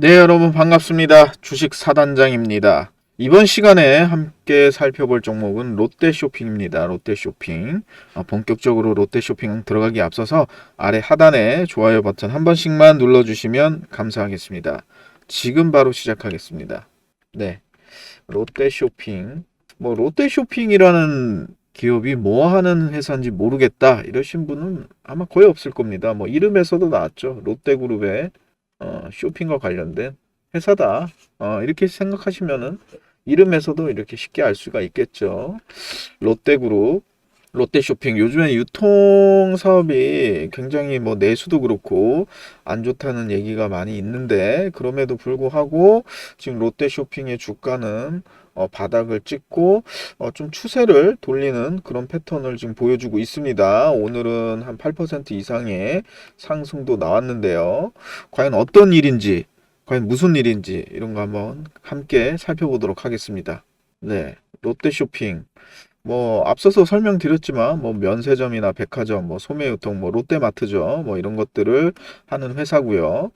네, 여러분 반갑습니다. 주식 사단장입니다. 이번 시간에 함께 살펴볼 종목은 롯데 쇼핑입니다. 롯데 쇼핑. 어, 본격적으로 롯데 쇼핑 들어가기 앞서서 아래 하단에 좋아요 버튼 한 번씩만 눌러주시면 감사하겠습니다. 지금 바로 시작하겠습니다. 네. 롯데 쇼핑. 뭐, 롯데 쇼핑이라는 기업이 뭐 하는 회사인지 모르겠다. 이러신 분은 아마 거의 없을 겁니다. 뭐, 이름에서도 나왔죠. 롯데그룹의 어, 쇼핑과 관련된 회사다. 어, 이렇게 생각하시면은 이름에서도 이렇게 쉽게 알 수가 있겠죠. 롯데그룹, 롯데쇼핑. 요즘에 유통 사업이 굉장히 뭐 내수도 그렇고 안 좋다는 얘기가 많이 있는데 그럼에도 불구하고 지금 롯데쇼핑의 주가는 어, 바닥을 찍고 어, 좀 추세를 돌리는 그런 패턴을 지금 보여주고 있습니다. 오늘은 한 8% 이상의 상승도 나왔는데요. 과연 어떤 일인지, 과연 무슨 일인지 이런 거 한번 함께 살펴보도록 하겠습니다. 네, 롯데쇼핑. 뭐 앞서서 설명드렸지만 뭐 면세점이나 백화점, 뭐 소매유통, 뭐 롯데마트죠. 뭐 이런 것들을 하는 회사고요.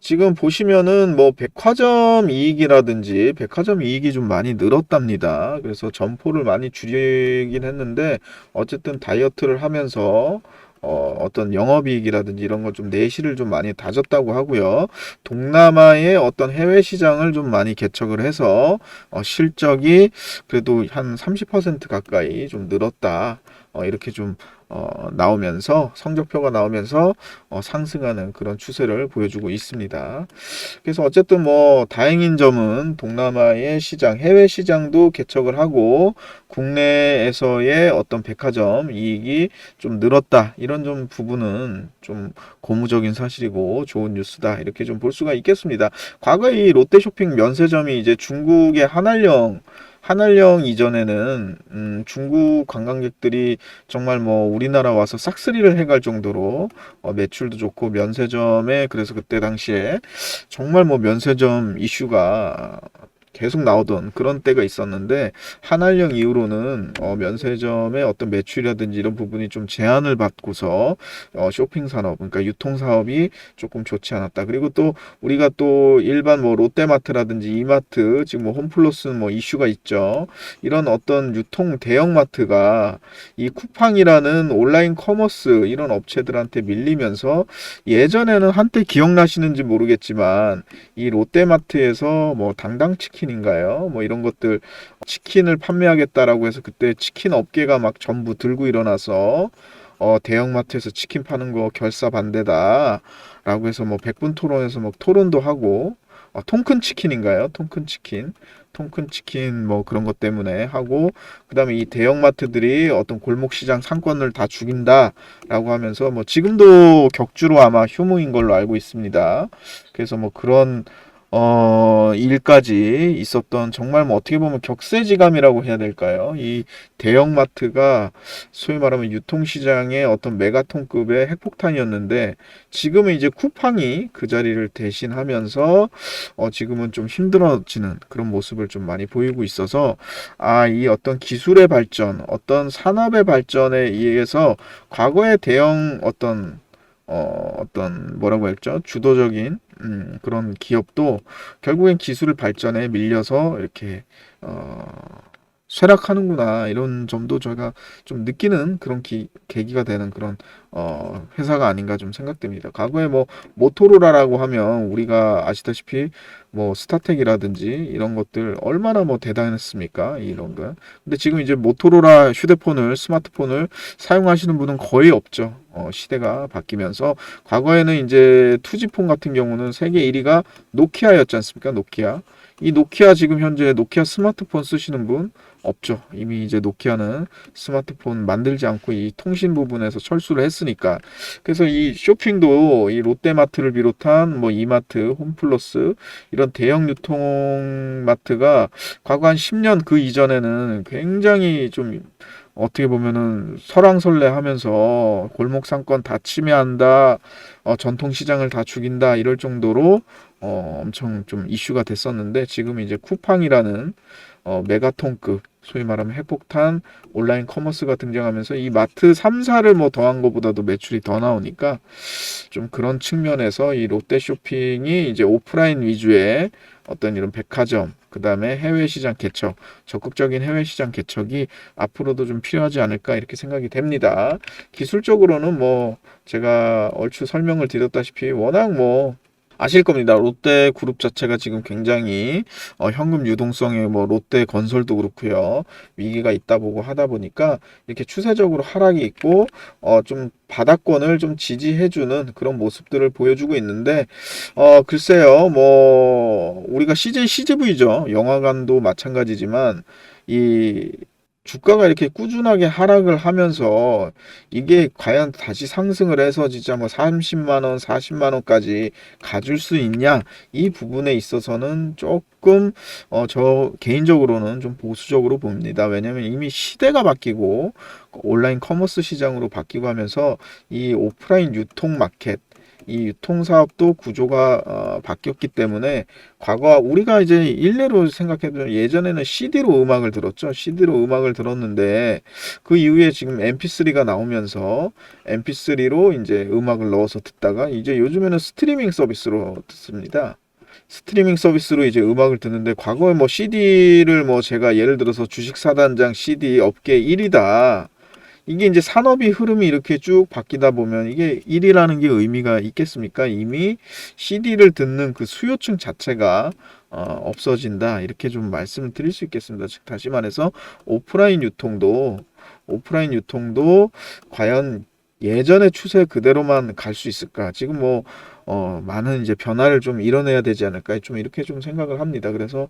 지금 보시면은 뭐 백화점 이익이라든지 백화점 이익이 좀 많이 늘었답니다. 그래서 점포를 많이 줄이긴 했는데 어쨌든 다이어트를 하면서 어, 어떤 영업이익이라든지 이런 걸 좀 내실을 좀 많이 다졌다고 하고요. 동남아의 어떤 해외 시장을 좀 많이 개척을 해서 어, 실적이 그래도 한 30% 가까이 좀 늘었다. 어, 이렇게 좀 어, 나오면서 성적표가 나오면서 어, 상승하는 그런 추세를 보여주고 있습니다. 그래서 어쨌든 뭐 다행인 점은 동남아의 시장, 해외 시장도 개척을 하고 국내에서의 어떤 백화점 이익이 좀 늘었다. 이런 좀 부분은 좀 고무적인 사실이고 좋은 뉴스다. 이렇게 좀 볼 수가 있겠습니다. 과거에 이 롯데쇼핑 면세점이 이제 중국의 한알령 한알령 이전에는 음, 중국 관광객들이 정말 뭐 우리나라 와서 싹쓸이를 해갈 정도로 어, 매출도 좋고 면세점에 그래서 그때 당시에 정말 뭐 면세점 이슈가 계속 나오던 그런 때가 있었는데 한알령 이후로는 어, 면세점의 어떤 매출이라든지 이런 부분이 좀 제한을 받고서 어, 쇼핑 산업 그러니까 유통 사업이 조금 좋지 않았다. 그리고 또 우리가 또 일반 뭐 롯데마트라든지 이마트 지금 뭐 홈플러스 뭐 이슈가 있죠. 이런 어떤 유통 대형마트가 이 쿠팡이라는 온라인 커머스 이런 업체들한테 밀리면서 예전에는 한때 기억나시는지 모르겠지만 이 롯데마트에서 뭐 당당 치킨 인가요? 뭐 이런 것들 치킨을 판매하겠다라고 해서 그때 치킨 업계가 막 전부 들고 일어나서 어 대형마트에서 치킨 파는 거 결사 반대다라고 해서 뭐 백분 토론에서 막 토론도 하고 어, 통큰 치킨인가요? 통큰 치킨. 통큰 치킨 뭐 그런 것 때문에 하고 그다음에 이 대형마트들이 어떤 골목 시장 상권을 다 죽인다라고 하면서 뭐 지금도 격주로 아마 휴무인 걸로 알고 있습니다. 그래서 뭐 그런 어, 일까지 있었던 정말 뭐 어떻게 보면 격세지감이라고 해야 될까요? 이 대형마트가 소위 말하면 유통시장의 어떤 메가톤급의 핵폭탄이었는데 지금은 이제 쿠팡이 그 자리를 대신하면서 어, 지금은 좀 힘들어지는 그런 모습을 좀 많이 보이고 있어서 아, 이 어떤 기술의 발전, 어떤 산업의 발전에 의해서 과거의 대형 어떤 어, 어떤 뭐라고 했죠? 주도적인 음, 그런 기업도 결국엔 기술 발전에 밀려서 이렇게 어, 쇠락하는구나 이런 점도 저희가 좀 느끼는 그런 기, 계기가 되는 그런 어, 회사가 아닌가 좀 생각됩니다. 과거에 뭐 모토로라라고 하면 우리가 아시다시피 뭐 스타텍이라든지 이런 것들 얼마나 뭐 대단했습니까? 이런 거. 근데 지금 이제 모토로라 휴대폰을 스마트폰을 사용하시는 분은 거의 없죠. 어, 시대가 바뀌면서 과거에는 이제 투지폰 같은 경우는 세계 1위가 노키아였지 않습니까? 노키아. 이 노키아 지금 현재 노키아 스마트폰 쓰시는 분 없죠. 이미 이제 노키아는 스마트폰 만들지 않고 이 통신 부분에서 철수를 했으니까. 그래서 이 쇼핑도 이 롯데마트를 비롯한 뭐 이마트, 홈플러스 이런 대형 유통마트가 과거 한 10년 그 이전에는 굉장히 좀 어떻게 보면은 설왕설래 하면서 골목 상권 다 침해한다, 어, 전통 시장을 다 죽인다 이럴 정도로 어, 엄청 좀 이슈가 됐었는데 지금 이제 쿠팡이라는 어, 메가톤급 소위 말하면 핵폭탄 온라인 커머스가 등장하면서 이 마트 3사를 뭐 더한 것보다도 매출이 더 나오니까 좀 그런 측면에서 이 롯데 쇼핑이 이제 오프라인 위주의 어떤 이런 백화점 그다음에 해외 시장 개척 적극적인 해외 시장 개척이 앞으로도 좀 필요하지 않을까 이렇게 생각이 됩니다. 기술적으로는 뭐 제가 얼추 설명을 드렸다시피 워낙 뭐 아실 겁니다. 롯데 그룹 자체가 지금 굉장히 어, 현금 유동성에 뭐 롯데 건설도 그렇고요. 위기가 있다 보고 하다 보니까 이렇게 추세적으로 하락이 있고 어, 좀 바닥권을 좀 지지해주는 그런 모습들을 보여주고 있는데 어, 글쎄요. 뭐 우리가 CJ CGV죠. 영화관도 마찬가지지만 이 주가가 이렇게 꾸준하게 하락을 하면서 이게 과연 다시 상승을 해서 진짜 뭐 30만 원, 40만 원까지 가줄 수 있냐? 이 부분에 있어서는 조금 어 저 개인적으로는 좀 보수적으로 봅니다. 왜냐면 이미 시대가 바뀌고 온라인 커머스 시장으로 바뀌고 하면서 이 오프라인 유통 마켓 이 유통사업도 구조가 어, 바뀌었기 때문에 과거 우리가 이제 일례로 생각해보면 예전에는 CD로 음악을 들었죠. CD로 음악을 들었는데 그 이후에 지금 MP3가 나오면서 MP3로 이제 음악을 넣어서 듣다가 이제 요즘에는 스트리밍 서비스로 듣습니다. 스트리밍 서비스로 이제 음악을 듣는데 과거에 뭐 CD를 뭐 제가 예를 들어서 주식 사단장 CD 업계 1위다. 이게 이제 산업이 흐름이 이렇게 쭉 바뀌다 보면 이게 1위라는 게 의미가 있겠습니까? 이미 CD를 듣는 그 수요층 자체가 어, 없어진다. 이렇게 좀 말씀을 드릴 수 있겠습니다. 즉, 다시 말해서 오프라인 유통도, 오프라인 유통도 과연 예전의 추세 그대로만 갈 수 있을까? 지금 뭐, 어, 많은 이제 변화를 좀 이뤄내야 되지 않을까? 좀 이렇게 좀 생각을 합니다. 그래서,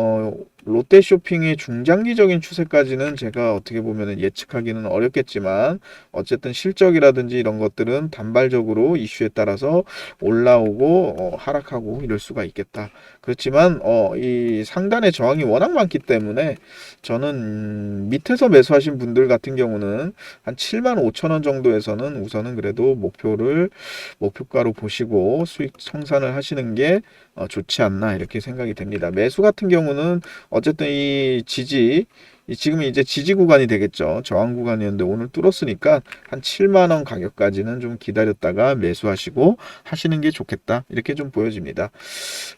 어, 롯데 쇼핑의 중장기적인 추세까지는 제가 어떻게 보면 예측하기는 어렵겠지만, 어쨌든 실적이라든지 이런 것들은 단발적으로 이슈에 따라서 올라오고, 어, 하락하고 이럴 수가 있겠다. 그렇지만, 어, 이 상단의 저항이 워낙 많기 때문에, 저는 음, 밑에서 매수하신 분들 같은 경우는 한 7만 5천 원 정도에서는 우선은 그래도 목표를 목표가로 보시고 수익 청산을 하시는 게 어, 좋지 않나 이렇게 생각이 됩니다. 매수 같은 경우 는 어쨌든 이 지지 이 지금 이제 지지 구간이 되겠죠. 저항 구간이었는데 오늘 뚫었으니까 한 7만 원 가격까지는 좀 기다렸다가 매수하시고 하시는 게 좋겠다. 이렇게 좀 보여집니다.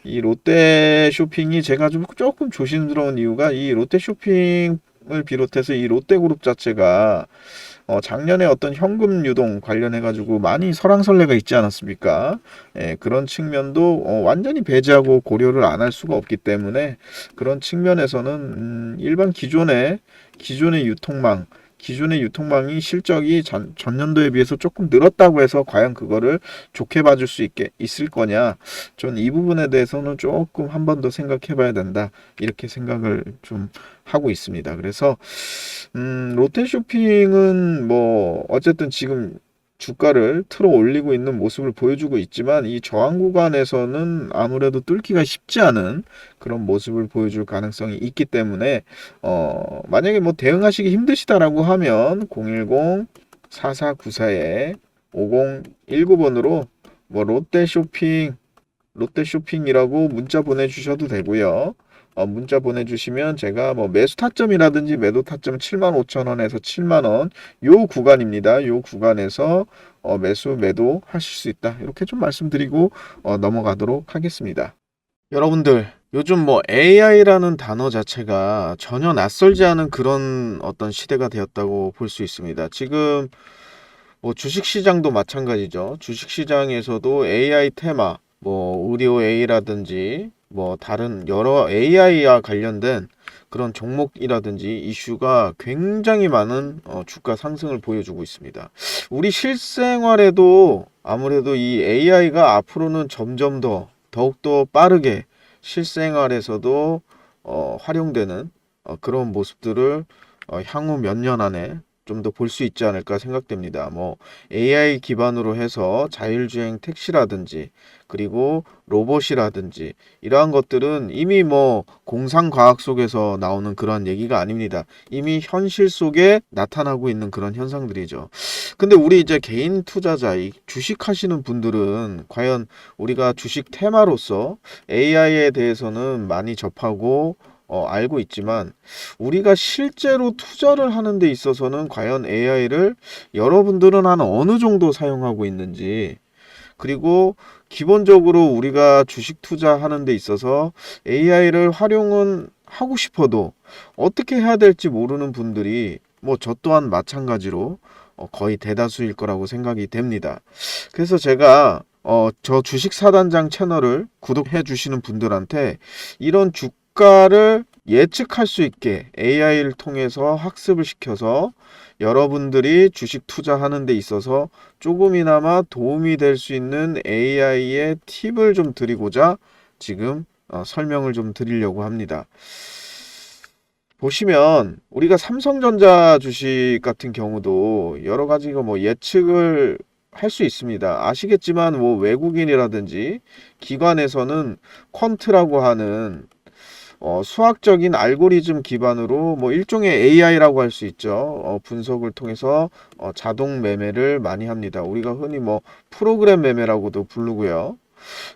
이 롯데 쇼핑이 제가 좀 조금 조심스러운 이유가 이 롯데 쇼핑을 비롯해서 이 롯데그룹 자체가 어, 작년에 어떤 현금 유동 관련해 가지고 많이 설왕설래가 있지 않았습니까? 예, 그런 측면도 어, 완전히 배제하고 고려를 안 할 수가 없기 때문에 그런 측면에서는 음, 일반 기존의 기존의 유통망 기존의 유통망이 실적이 전, 전년도에 비해서 조금 늘었다고 해서 과연 그거를 좋게 봐줄 수 있게 있을 거냐? 전 이 부분에 대해서는 조금 한 번 더 생각해 봐야 된다. 이렇게 생각을 좀 하고 있습니다. 그래서 음, 롯데 쇼핑은 뭐 어쨌든 지금 주가를 틀어 올리고 있는 모습을 보여주고 있지만 이 저항 구간에서는 아무래도 뚫기가 쉽지 않은 그런 모습을 보여줄 가능성이 있기 때문에 어 만약에 뭐 대응하시기 힘드시다라고 하면 010 4494에 5019번으로 뭐 롯데 쇼핑 롯데 쇼핑이라고 문자 보내주셔도 되고요. 어, 문자 보내주시면 제가 뭐 매수 타점이라든지 매도 타점 7만 5천 원에서 7만 원요 구간입니다. 요 구간에서 어, 매수 매도 하실 수 있다. 이렇게 좀 말씀드리고 어, 넘어가도록 하겠습니다. 여러분들 요즘 뭐 AI라는 단어 자체가 전혀 낯설지 않은 그런 어떤 시대가 되었다고 볼 수 있습니다. 지금 뭐 주식 시장도 마찬가지죠. 주식 시장에서도 AI 테마, 뭐 의료 A라든지 뭐 다른 여러 AI와 관련된 그런 종목이라든지 이슈가 굉장히 많은 어, 주가 상승을 보여주고 있습니다. 우리 실생활에도 아무래도 이 AI가 앞으로는 점점 더 더욱더 빠르게 실생활에서도 어, 활용되는 어, 그런 모습들을 어, 향후 몇 년 안에 좀 더 볼 수 있지 않을까 생각됩니다. 뭐 AI 기반으로 해서 자율주행 택시라든지 그리고 로봇이라든지 이러한 것들은 이미 뭐 공상과학 속에서 나오는 그런 얘기가 아닙니다. 이미 현실 속에 나타나고 있는 그런 현상들이죠. 근데 우리 이제 개인 투자자, 이 주식 하시는 분들은 과연 우리가 주식 테마로서 AI에 대해서는 많이 접하고 어, 알고 있지만 우리가 실제로 투자를 하는 데 있어서는 과연 AI를 여러분들은 한 어느 정도 사용하고 있는지 그리고 기본적으로 우리가 주식 투자하는 데 있어서 AI를 활용은 하고 싶어도 어떻게 해야 될지 모르는 분들이 뭐 저 또한 마찬가지로 어, 거의 대다수일 거라고 생각이 됩니다. 그래서 제가 어, 저 주식 사단장 채널을 구독해 주시는 분들한테 이런 주 가를 예측할 수 있게 AI를 통해서 학습을 시켜서 여러분들이 주식 투자하는 데 있어서 조금이나마 도움이 될 수 있는 AI의 팁을 좀 드리고자 지금 어, 설명을 좀 드리려고 합니다. 보시면 우리가 삼성전자 주식 같은 경우도 여러 가지가 뭐 예측을 할수 있습니다. 아시겠지만 뭐 외국인이라든지 기관에서는 퀀트라고 하는 어, 수학적인 알고리즘 기반으로 뭐 일종의 AI라고 할 수 있죠. 어, 분석을 통해서 어, 자동 매매를 많이 합니다. 우리가 흔히 뭐 프로그램 매매라고도 부르고요.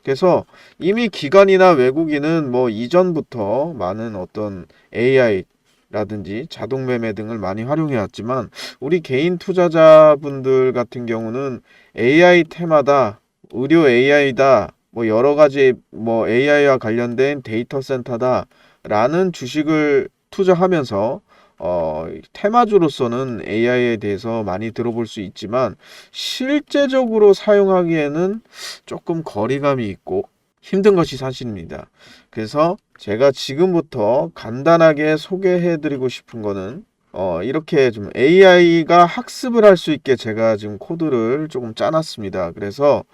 그래서 이미 기관이나 외국인은 뭐 이전부터 많은 어떤 AI 라든지 자동 매매 등을 많이 활용해 왔지만 우리 개인 투자자분들 같은 경우는 AI 테마다 의료 AI다 뭐 여러 가지 뭐 AI와 관련된 데이터 센터다라는 주식을 투자하면서 어, 테마주로서는 AI에 대해서 많이 들어볼 수 있지만 실제적으로 사용하기에는 조금 거리감이 있고 힘든 것이 사실입니다. 그래서 제가 지금부터 간단하게 소개해 드리고 싶은 거는 어, 이렇게 좀 AI가 학습을 할 수 있게 제가 지금 코드를 조금 짜놨습니다. 그래서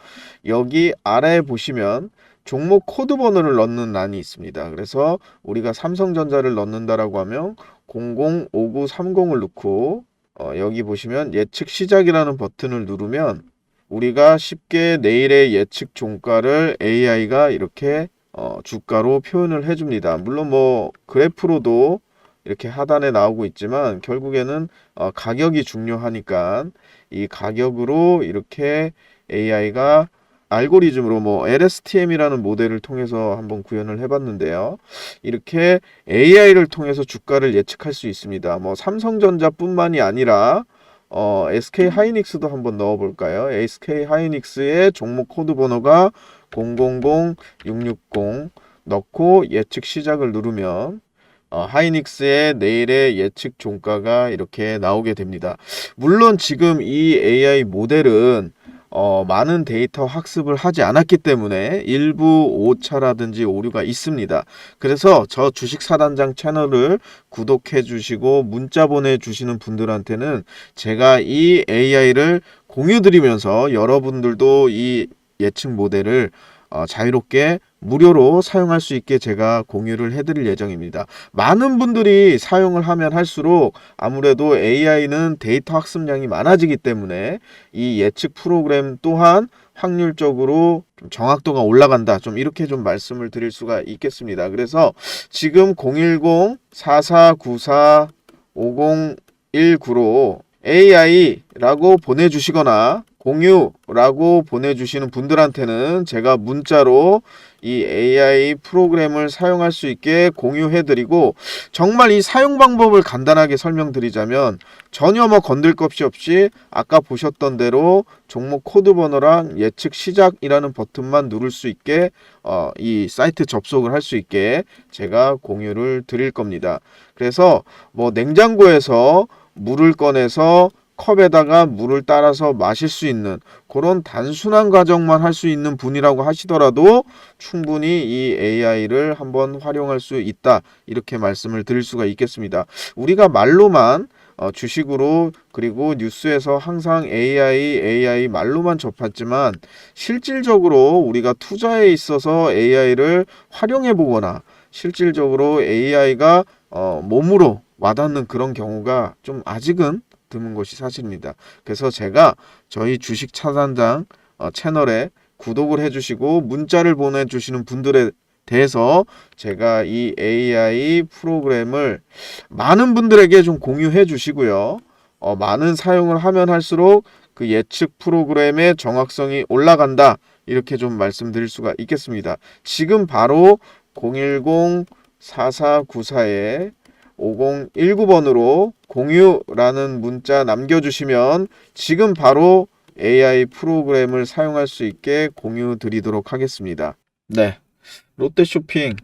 여기 아래에 보시면 종목 코드 번호를 넣는 란이 있습니다. 그래서 우리가 삼성전자를 넣는다라고 하면 005930을 넣고 어, 여기 보시면 예측 시작이라는 버튼을 누르면 우리가 쉽게 내일의 예측 종가를 AI가 이렇게 어, 주가로 표현을 해줍니다. 물론 뭐 그래프로도 이렇게 하단에 나오고 있지만 결국에는 어, 가격이 중요하니까 이 가격으로 이렇게 AI가 알고리즘으로 뭐 LSTM이라는 모델을 통해서 한번 구현을 해봤는데요. 이렇게 AI를 통해서 주가를 예측할 수 있습니다. 뭐 삼성전자뿐만이 아니라 어, SK 하이닉스도 한번 넣어볼까요? SK 하이닉스의 종목 코드 번호가 000660 넣고 예측 시작을 누르면 어, 하이닉스의 내일의 예측 종가가 이렇게 나오게 됩니다. 물론 지금 이 AI 모델은 어, 많은 데이터 학습을 하지 않았기 때문에 일부 오차라든지 오류가 있습니다. 그래서 저 주식 사단장 채널을 구독해 주시고 문자 보내 주시는 분들한테는 제가 이 AI를 공유 드리면서 여러분들도 이 예측 모델을 어, 자유롭게 무료로 사용할 수 있게 제가 공유를 해드릴 예정입니다. 많은 분들이 사용을 하면 할수록 아무래도 AI는 데이터 학습량이 많아지기 때문에 이 예측 프로그램 또한 확률적으로 좀 정확도가 올라간다. 좀 이렇게 좀 말씀을 드릴 수가 있겠습니다. 그래서 지금 010-4494-5019로 AI라고 보내주시거나 공유라고 보내주시는 분들한테는 제가 문자로 이 AI 프로그램을 사용할 수 있게 공유해드리고 정말 이 사용 방법을 간단하게 설명드리자면 전혀 뭐 건들 것이 없이 아까 보셨던 대로 종목 코드 번호랑 예측 시작이라는 버튼만 누를 수 있게 어, 이 사이트 접속을 할 수 있게 제가 공유를 드릴 겁니다. 그래서 뭐 냉장고에서 물을 꺼내서 컵에다가 물을 따라서 마실 수 있는 그런 단순한 과정만 할 수 있는 분이라고 하시더라도 충분히 이 AI를 한번 활용할 수 있다. 이렇게 말씀을 드릴 수가 있겠습니다. 우리가 말로만 어, 주식으로 그리고 뉴스에서 항상 AI, AI 말로만 접했지만 실질적으로 우리가 투자에 있어서 AI를 활용해 보거나 실질적으로 AI가 어, 몸으로 와닿는 그런 경우가 좀 아직은 드문 것이 사실입니다. 그래서 제가 저희 주식 차단장 어, 채널에 구독을 해주시고 문자를 보내주시는 분들에 대해서 제가 이 AI 프로그램을 많은 분들에게 좀 공유해 주시고요. 어, 많은 사용을 하면 할수록 그 예측 프로그램의 정확성이 올라간다. 이렇게 좀 말씀드릴 수가 있겠습니다. 지금 바로 010-4494에 5019번으로 공유라는 문자 남겨주시면 지금 바로 AI 프로그램을 사용할 수 있게 공유 드리도록 하겠습니다. 네. 롯데 쇼핑.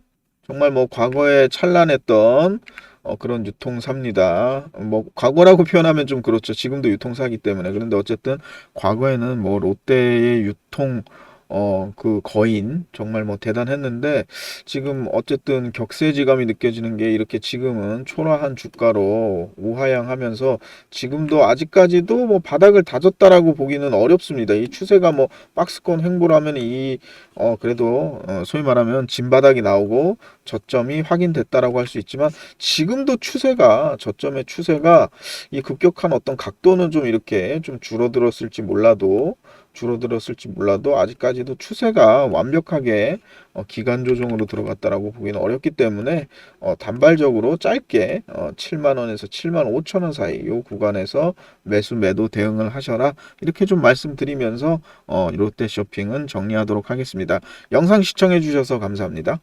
정말 뭐 과거에 찬란했던 어, 그런 유통사입니다. 뭐 과거라고 표현하면 좀 그렇죠. 지금도 유통사이기 때문에. 그런데 어쨌든 과거에는 뭐 롯데의 유통 어, 그 거인 정말 뭐 대단했는데 지금 어쨌든 격세지감이 느껴지는 게 이렇게 지금은 초라한 주가로 우하향하면서 지금도 아직까지도 뭐 바닥을 다졌다라고 보기는 어렵습니다. 이 추세가 뭐 박스권 횡보라면 이 어, 그래도 어, 소위 말하면 진바닥이 나오고 저점이 확인됐다라고 할 수 있지만 지금도 추세가 저점의 추세가 이 급격한 어떤 각도는 좀 이렇게 좀 줄어들었을지 몰라도 줄어들었을지 몰라도 아직까지도 추세가 완벽하게 어, 기간 조정으로 들어갔다라고 보기는 어렵기 때문에 어, 단발적으로 짧게 어, 7만 원에서 7만 5천 원 사이 이 구간에서 매수 매도 대응을 하셔라 이렇게 좀 말씀드리면서 어, 롯데 쇼핑은 정리하도록 하겠습니다. 영상 시청해 주셔서 감사합니다.